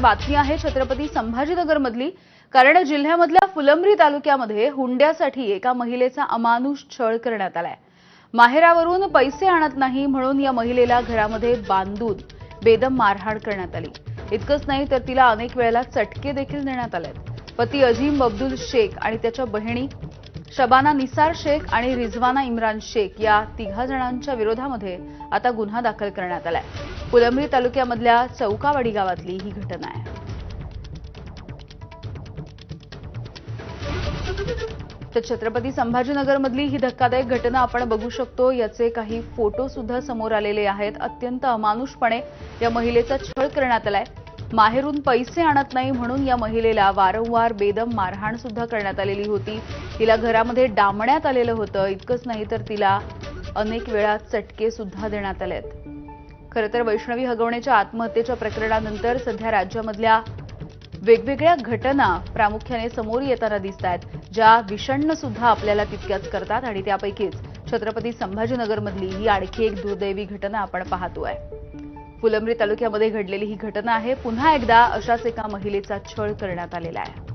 बातमी आहे छत्रपती संभाजीनगरमधली. कारण जिल्ह्यामधल्या फुलंब्री तालुक्यामध्ये हुंड्यासाठी एका महिलेचा अमानुष छळ करण्यात आलाय. माहेरावरून पैसे आणत नाही म्हणून या महिलेला घरामध्ये बांधून बेदम मारहाण करण्यात आली. इतकंच नाही तर तिला अनेक वेळेला चटके देखील देण्यात आले पती अजीम अब्दुल शेख आणि त्याच्या बहिणी शबाना निसार शेख आणि रिझवाना इम्रान शेख या तिघा जणांच्या विरोधामध्ये आता गुन्हा दाखल करण्यात आलाय. फुलंब्री तालुक्यामधल्या चौकावाडी गावातली ही घटना आहे. तर छत्रपती संभाजीनगरमधली ही धक्कादायक घटना आपण बघू शकतो. याचे काही फोटो सुद्धा समोर आलेले आहेत. अत्यंत अमानुषपणे या महिलेचा छळ करण्यात आलाय. माहेरून पैसे आणत नाही म्हणून या महिलेला वारंवार बेदम मारहाण सुद्धा करण्यात आलेली होती. तिला घरामध्ये डांबण्यात आलेलं होतं. इतकंच नाही तर तिला अनेक वेळा चटके सुद्धा देण्यात आलेत. आहेत खरं तर वैष्णवी हगवण्याच्या आत्महत्येच्या प्रकरणानंतर सध्या राज्यामधल्या वेगवेगळ्या घटना प्रामुख्याने समोर येताना दिसत आहेत ज्या विषण्ण सुद्धा आपल्याला तितक्याच करतात आणि त्यापैकीच छत्रपती संभाजीनगरमधली ही आणखी एक दुर्दैवी घटना आपण पाहतोय. फुलंब्री तालुक्यामध्ये घडलेली ही घटना आहे. पुन्हा एकदा अशाच एका महिलेचा छळ करण्यात आलेला आहे.